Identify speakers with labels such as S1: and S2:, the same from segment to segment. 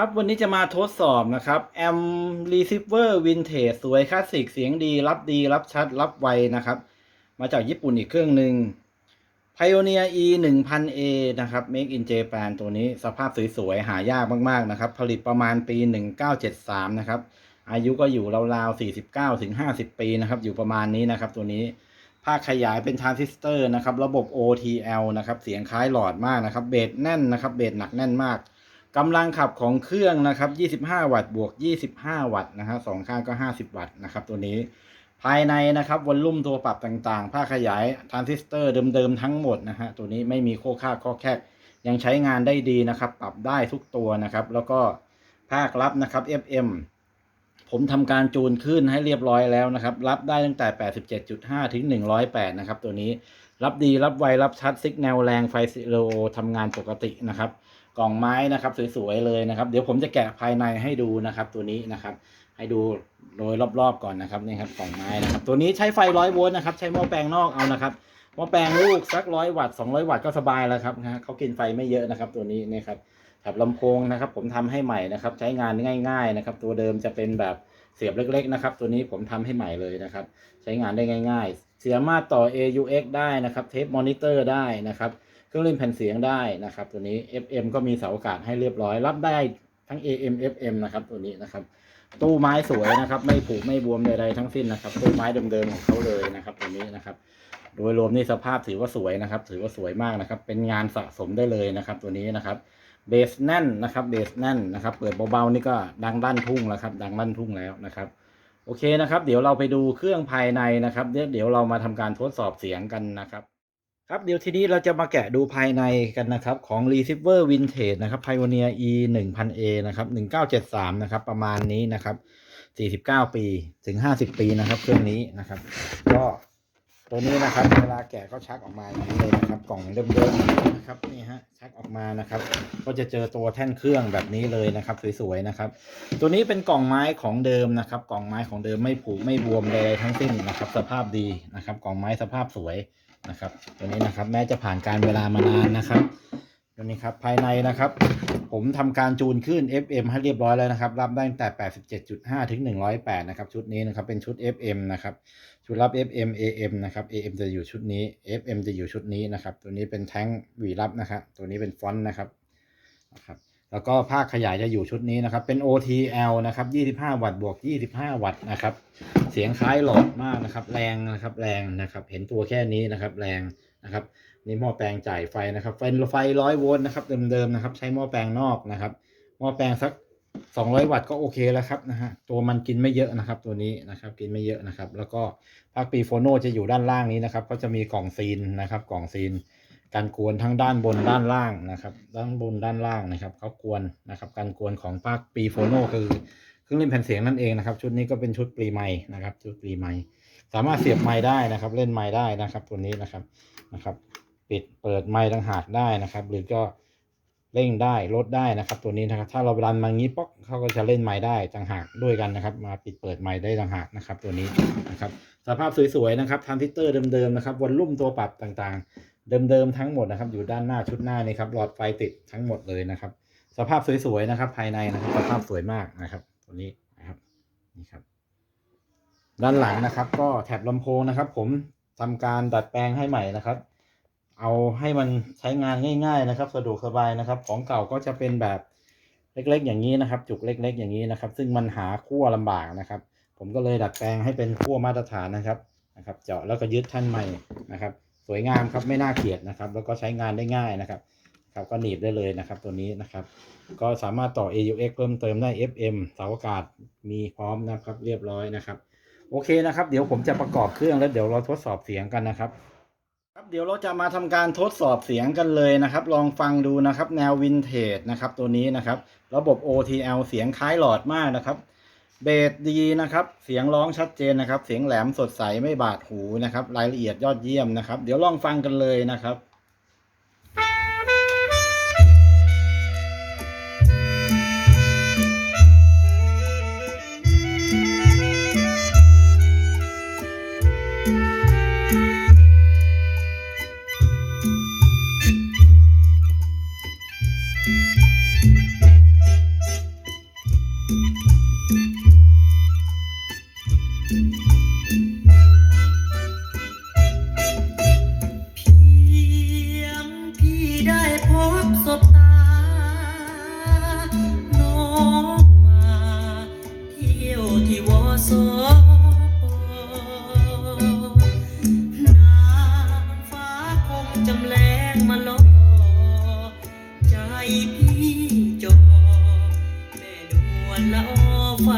S1: ครับวันนี้จะมาทดสอบนะครับแอม Receiver Vintage สวยคลาสสิกเสียงดี รับดี รับชัด รับไวนะครับ มาจากญี่ปุ่นอีกเครื่องหนึ่ง Pioneer E 1 0 0 0 A นะครับ Make in Japan ตัวนี้สภาพสวยๆ หายากมากๆนะครับ ผลิตประมาณปี 1973 นะครับ อายุก็อยู่ราวๆ 49ถึง50 ปีนะครับ อยู่ประมาณนี้นะครับตัวนี้ภาคขยายเป็นทรานซิสเตอร์นะครับ ระบบ OTL นะครับ เสียงคล้ายหลอดมากนะครับ เบสแน่นนะครับ เบสหนักแน่นมาก กำลังขับของเครื่องนะครับ 25 วัตต์บวก 25 วัตต์นะฮะสองข้างก็ 50 วัตต์นะครับ ตัวนี้ภายในนะครับวอลลุ่มตัวปรับต่างๆภาขยายทรานซิสเตอร์เดิมๆทั้งหมดนะฮะตัวนี้ไม่มีโค้ค่าข้อแคบยังใช้งานได้ดีนะครับ ปรับได้ทุกตัวนะครับ แล้วก็ภาครับนะครับ FM ผมทำการจูนขึ้นให้เรียบร้อยแล้วนะครับ รับได้ตั้งแต่ 87.5 ถึง 108 นะครับ ตัวนี้รับดีรับไวรับชัดซิกแนวแรงไฟซิโลทำงานปกตินะครับ กล่องไม้นะครับสวยๆเลยนะครับ เดี๋ยวผมจะแกะภายในให้ดูนะครับ ตัวนี้นะครับ ให้ดูโดยรอบๆก่อนนะครับนี่ครับกล่องไม้นะครับ ตัวนี้ใช้ไฟร้อยโวลต์นะครับ ใช้หม้อแปลงนอกเอานะครับหม้อแปลงลูกสักร้อยวัตต์สองร้อยวัตต์ก็สบายแล้วครับนะฮะเขากินไฟไม่เยอะนะครับตัวนี้นะครับแถบลำโพงนะครับ ผมทำให้ใหม่นะครับ ใช้งานง่าย ๆนะครับ ตัวเดิมจะเป็นแบบเสียบเล็ก ๆ นะครับ ตัวนี้ผมทำให้ใหม่เลยนะครับ ใช้งานได้ง่าย ๆ เสียมาต่อ AUX ได้นะครับ เทปมอนิเตอร์ได้นะครับ เครื่องเล่นแผ่นเสียงได้นะครับ ตัวนี้ FM ก็มีเสาอากาศให้เรียบร้อย รับได้ทั้ง AM FM นะครับ ตัวนี้นะครับ ตู้ไม้สวยนะครับ ไม่ผุไม่บวมใดๆทั้งสิ้นนะครับ ตู้ไม้เดิมๆของเขาเลยนะครับ ตัวนี้นะครับ โดยรวมนี่สภาพถือว่าสวยนะครับ ถือว่าสวยมากนะครับ เป็นงานสะสมได้เลยนะครับ ตัวนี้นะครับเบสแน่นนะครับเบสแน่นนะครับ เปิดเบาๆนี่ก็ดังด้านทุ่งแล้วครับ ดังด้านทุ่งแล้วนะครับโอเคนะครับ เดี๋ยวเราไปดูเครื่องภายในนะครับ เดี๋ยวเดี๋ยวเรามาทำการทดสอบเสียงกันนะครับ ครับเดี๋ยวทีนี้เราจะมาแกะดูภายในกันนะครับ ของ Receiver Vintage นะครับ Pioneer E 1 0 0 0 A นะครับ 1973 นะครับ ประมาณนี้นะครับ 49 ปีถึง 50 ปีนะครับเครื่องนี้นะครับ ก็ตัวนี้นะครับ เวลาแกะก็ชักออกมาอย่างนี้เลยนะครับ กล่องเดิมๆนะครับนี่ฮะชักออกมานะครับ ก็จะเจอตัวแท่นเครื่องแบบนี้เลยนะครับ สวยๆนะครับ ตัวนี้เป็นกล่องไม้ของเดิมนะครับ กล่องไม้ของเดิมไม่ผุไม่บวมเลยทั้งสิ้นนะครับ สภาพดีนะครับ กล่องไม้สภาพสวย นะครับ ตัวนี้นะครับแม้จะผ่านการเวลามานานนะครับ ตัวนี้ครับภายในนะครับ ผมทำการจูนขึ้น FM ให้เรียบร้อยแล้วนะครับ รับได้ตั้งแต่ 87.5 ถึง 108 นะครับ ชุดนี้นะครับเป็นชุด FM นะครับ ชุดรับ FM AM นะครับ AM จะอยู่ชุดนี้ FM จะอยู่ชุดนี้นะครับ ตัวนี้เป็นแท้งหวีรับนะครับ ตัวนี้เป็นฟอนต์นะครับนะครับ แล้วก็ภาคขยายจะอยู่ชุดนี้นะครับ เป็น OTL นะครับ 25 วัตต์บวก 25 วัตต์นะครับ เสียงคล้ายหลอดมากนะครับ แรงนะครับ แรงนะครับ เห็นตัวแค่นี้นะครับ แรงนะครับ นี่หม้อแปลงจ่ายไฟนะครับไฟไฟร้อยโวลต์นะครับ เดิมๆนะครับ ใช้หม้อแปลงนอกนะครับ หม้อแปลงสัก 200 วัตต์ก็โอเคแล้วครับนะฮะ ตัวมันกินไม่เยอะนะครับ ตัวนี้นะครับ กินไม่เยอะนะครับ แล้วก็ภาคปีโฟโนจะอยู่ด้านล่างนี้นะครับ ก็จะมีกล่องซีนนะครับ กล่องซีน การกวนทั้งด้านบนด้านล่างนะครับ ด้านบนด้านล่างนะครับเขากวนนะครับ การกวนของภาคปีโฟโนคือเครื่องเล่นแผ่นเสียงนั่นเองนะครับ ชุดนี้ก็เป็นชุดปรีไม้นะครับ ชุดปรีไม้สามารถเสียบไม้ได้นะครับ เล่นไม้ได้นะครับ ตัวนี้นะครับนะครับ ปิดเปิดไม้ต่างหากได้นะครับ หรือก็เร่งได้ลดได้นะครับ ตัวนี้นะครับ ถ้าเราดันมางี้ป๊อกเขาก็จะเล่นไม้ได้ต่างหากด้วยกันนะครับ มาปิดเปิดไม้ได้ต่างหากนะครับ ตัวนี้นะครับ สภาพสวยๆนะครับทรานซิเตอร์เดิมๆนะครับวอลลุ่มตัวปรับต่างๆ เดิมๆทั้งหมดนะครับ อยู่ด้านหน้าชุดหน้านี่ครับหลอดไฟติดทั้งหมดเลยนะครับ สภาพสวยๆนะครับ ภายในนะครับสภาพสวยมากนะครับ ตัวนี้นะครับนี่ครับ ด้านหลังนะครับ ก็แถบลำโพงนะครับ ผมทำการดัดแปลงให้ใหม่นะครับ เอาให้มันใช้งานง่าย ๆนะครับ สะดวกสบายนะครับ ของเก่าก็จะเป็นแบบเล็กๆ อย่างนี้นะครับ จุกเล็ก ๆ อย่างนี้นะครับ ซึ่งมันหาขั้วลำบากนะครับ ผมก็เลยดัดแปลงให้เป็นขั้วมาตรฐานนะครับนะครับ เจาะแล้วก็ยึดท่านใหม่นะครับ สวยงามครับไม่น่าเกลียดนะครับ แล้วก็ใช้งานได้ง่ายนะครับ ครับก็หนีบได้เลยนะครับ ตัวนี้นะครับ ก็สามารถต่อ AUX เพิ่มเติมได้ FM เสาอากาศมีพร้อมนะครับ เรียบร้อยนะครับ โอเคนะครับ เดี๋ยวผมจะประกอบเครื่องแล้วเดี๋ยวเราทดสอบเสียงกันนะครับครับเดี๋ยวเราจะมาทำการทดสอบเสียงกันเลยนะครับ ลองฟังดูนะครับ แนววินเทจนะครับ ตัวนี้นะครับ ระบบ OTL เสียงคล้ายหลอดมากนะครับ เบสดีนะครับ เสียงร้องชัดเจนนะครับ เสียงแหลมสดใสไม่บาดหูนะครับ รายละเอียดยอดเยี่ยมนะครับ เดี๋ยวลองฟังกันเลยนะครับ
S2: สบตา น้องมาเที่ยวที่วอสอนานฟ้าคงจำแรงมาล่อใจพี่จอแม่ดวนละออไฟ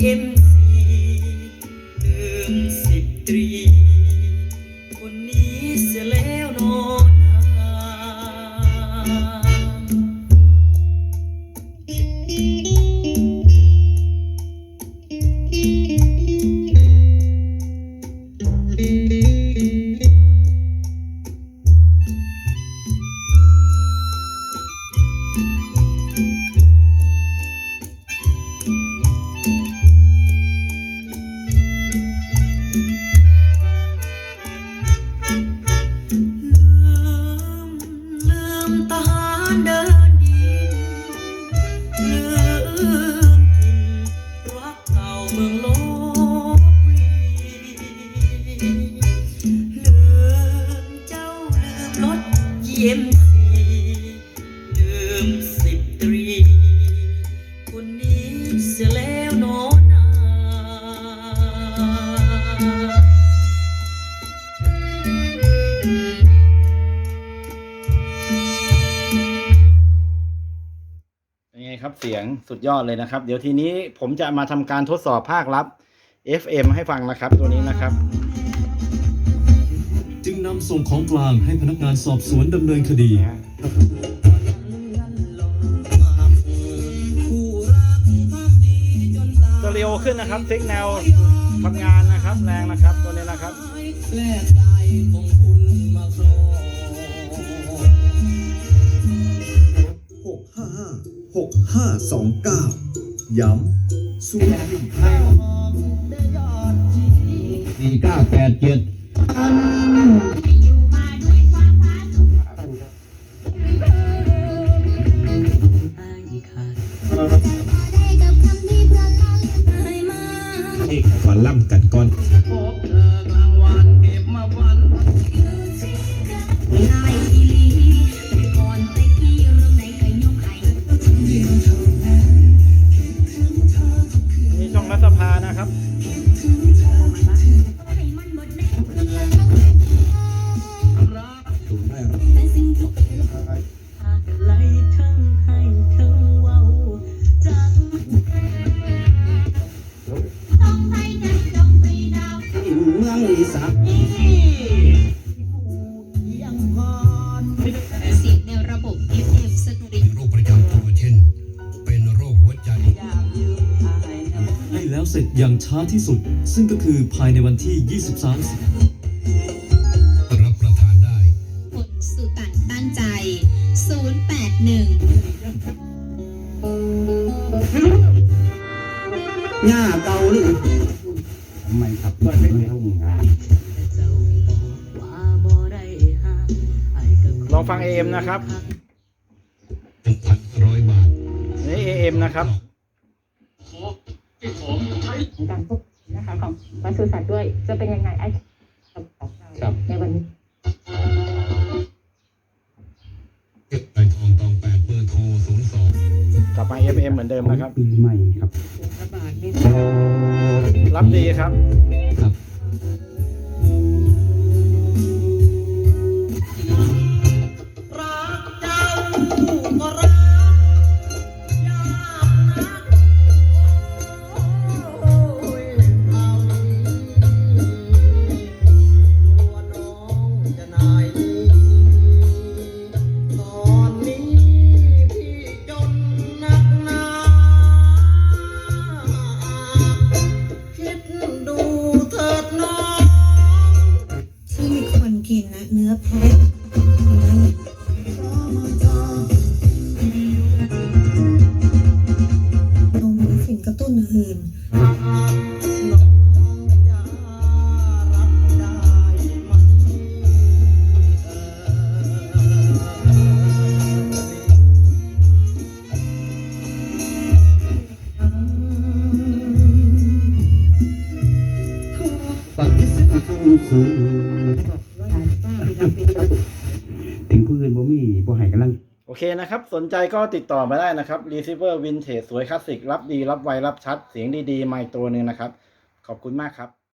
S2: ถ เป็
S1: นไงครับเสียงสุดยอดเลยนะครับ เดี๋ยวทีนี้ผมจะมาทำการทดสอบภาคลับ FM ให้ฟังนะครับตัวนี้นะครับ
S3: จึงนำส่งของกลางให้พนักงานสอบสวนดำเนินคดี
S1: สเรีโอขึ้นนะครับเทคแนวทำงานนะครับ แรงนะครับตัวนี้นะครับ
S4: 529 ย้ำศูนย์หนึ่ง
S5: สี่เก้าแปดเจ็ด
S6: อย่าง
S1: ช้า
S6: ที่
S5: สุ
S3: ด ซึ่งก็คือภายในวันที่ 23 สิงหาคม
S5: รับประทานได้
S6: ผลสุตันตั้งใจ 081
S5: หน้าเกาหรือทำไมขับรถไม่รุ่งงาน
S2: เจ้าบอกว่าบ่ได้หาไอ้ก็ค
S1: ลองฟัง AM นะครับ
S5: หนึ่งพันร้อยบาท
S1: นี่ AM นะครับ
S7: การควบคุมนะคะของปศุสัตว์ด้วยจะเป็นยังไงไอ้ของเรา
S5: ครับ
S7: ในวันนี้
S5: ไอทองตองแปดเบอร์โทรศูนย์สอง
S1: กลับมา FM เหมือนเดิมนะครับ
S5: ปีใหม่ครับ
S7: ระบาดนี่
S1: รับดีครับ
S5: ครับ
S1: เคนะครับ สนใจก็ติดต่อมาได้นะครับ receiver vintage สวยคลาสสิก รับดี รับไว รับชัด เสียงดีๆมค์ตัวหนึ่งนะครับ ขอบคุณมากครับ